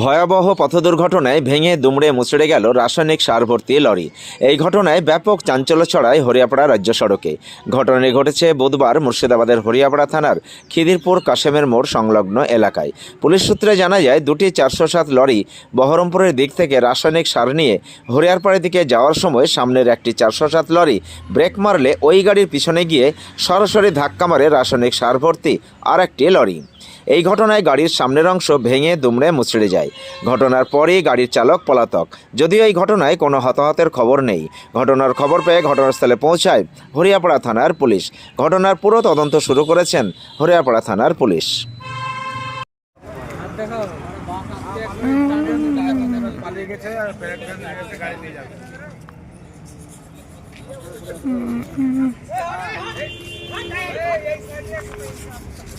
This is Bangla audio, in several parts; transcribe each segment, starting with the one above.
ভয়াবহ পথ দুর্ঘটনায় ভেঙে, দুমড়ে, মুচড়ে গেল রাসায়নিক সার ভর্তি লরি। এই ঘটনায় ব্যাপক চাঞ্চল্য ছড়ায় হরিয়াপাড়া রাজ্য সড়কে। ঘটনাটি ঘটেছে বুধবার মুর্শিদাবাদের হরিয়াপাড়া থানার খিদিরপুর কাশেমের মোড় সংলগ্ন এলাকায়। পুলিশ সূত্রে জানা যায়, দুটি চারশো সাত লরি বহরমপুরের দিক থেকে রাসায়নিক সার নিয়ে হরিয়ারপাড়ের দিকে যাওয়ার সময় সামনের একটি চারশো সাত লরি ব্রেক মারলে ওই গাড়ির পিছনে গিয়ে সরাসরি ধাক্কা মারে রাসায়নিক সার ভর্তি আর একটি লরি। এই ঘটনায় গাড়ির সামনের অংশ ভেঙে দুমড়ে মুচড়ে যায়। ঘটনার পরেই গাড়ির চালক পলাতক। যদিও এই ঘটনায় কোনো হতাহতের খবর নেই। ঘটনার খবর পেয়ে ঘটনাস্থলে পৌঁছায় হরিয়াপাড়া থানার পুলিশ। ঘটনার পুরো তদন্ত শুরু করেছেন হরিয়াপাড়া থানার পুলিশ।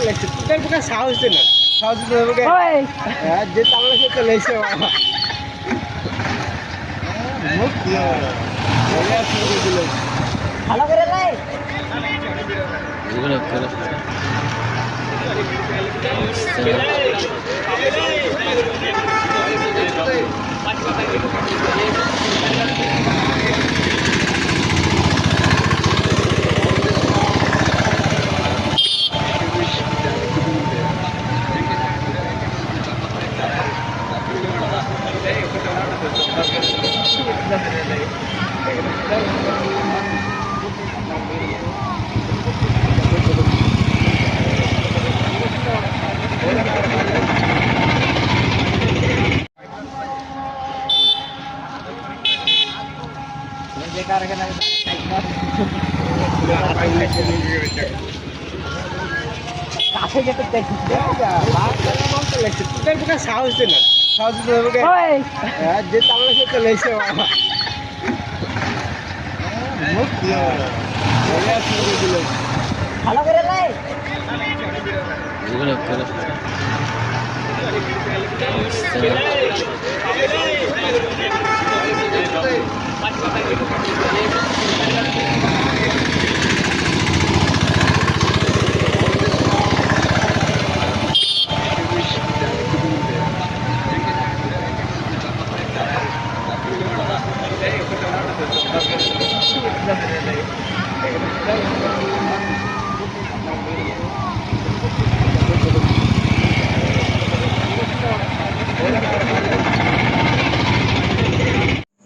आहे তোদের বুকে সাহস দিল সাহস দিল বুকে মুখ দিয়ে বলে শুরু দিল কাছে যেতে দেখিস তোদের বুকে সাহস সাহস দিল বুকে হ্যাঁ যে তাহলে সে বাবা মুখ দিয়ে বলে শুরু দিল